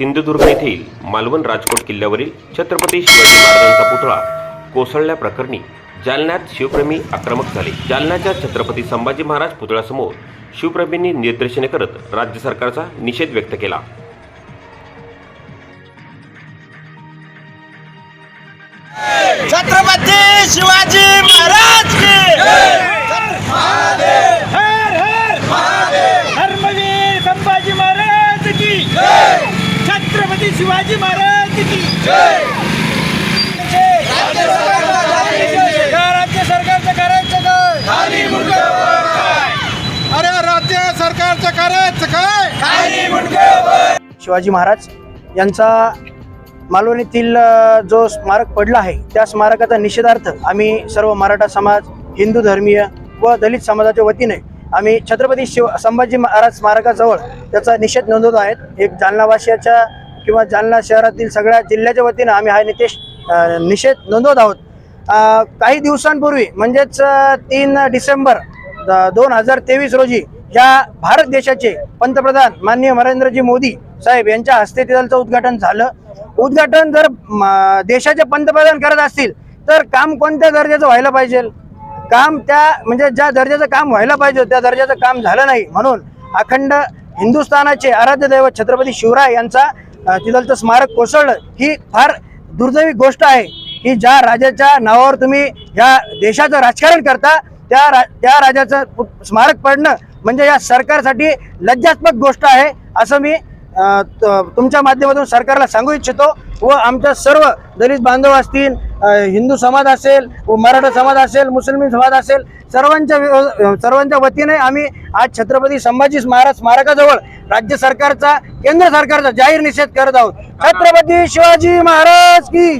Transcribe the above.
सिंधुदुर्ग येथील मालवण राजकोट किल्ल्यावरील छत्रपती शिवाजी महाराजांचा पुतळा कोसळल्याप्रकरणी जालन्यात शिवप्रेमी आक्रमक झाले. जालन्याच्या छत्रपती संभाजी महाराज पुतळ्यासमोर शिवप्रेमींनी निदर्शने करत राज्य सरकारचा निषेध व्यक्त केला. छत्रपती शिवाजी महाराज की हर हर धर्मवीर संभाजी महाराज की छत्रपती शिवाजी महाराज की राज्य सरकारचं करायचं काय? अरे राज्य सरकारचं करायचं काय? शिवाजी महाराज यांचा मालवण येथील अ, जो स्मारक पडला आहे त्या स्मारकाचा निषेधार्थ आम्ही सर्व मराठा समाज हिंदू धर्मीय व दलित समाजाच्या वतीने आम्ही छत्रपती शिव संभाजी महाराज स्मारकाजवळ त्याचा निषेध नोंदवत आहेत. एक जालनावासियाच्या किंवा जालना शहरातील सगळ्या जिल्ह्याच्या वतीनं आम्ही हा नितेश निषेध नोंदवत आहोत. काही दिवसांपूर्वी म्हणजेच तीन डिसेंबर दोन हजार तेवीस रोजी या भारत देशाचे पंतप्रधान माननीय नरेंद्रजी मोदी साहेब यांच्या हस्ते तिथलचं उद्घाटन झालं. उद्घाटन जर देशाचे पंतप्रधान करत असतील तर काम कोणत्या दर्जाचं व्हायला पाहिजे? काम त्या म्हणजे ज्या दर्जाचं काम व्हायला पाहिजे त्या दर्जाचं काम झालं नाही म्हणून अखंड हिंदुस्थानाचे आराध्य दैवत छत्रपती शिवराय यांचा अ, तिथलचं स्मारक कोसळलं ही फार दुर्दैवी गोष्ट आहे. की ज्या राजाच्या नावावर तुम्ही या देशाचं राजकारण करता त्या रा त्या राजाचं स्मारक पडणं म्हणजे या सरकारसाठी लज्जास्पद गोष्ट आहे असं मी तुमच्या माध्यमातून सरकारला सांगू इच्छितो व आमच्या सर्व दलित बांधव असतील हिंदू समाज असेल व मराठा समाज असेल मुस्लिम समाज असेल सर्वांच्या सर्वांच्या वतीने आम्ही आज छत्रपती संभाजी महाराज स्मारकाजवळ राज्य सरकारचा केंद्र सरकारचा जाहीर निषेध करत आहोत. छत्रपती शिवाजी महाराज की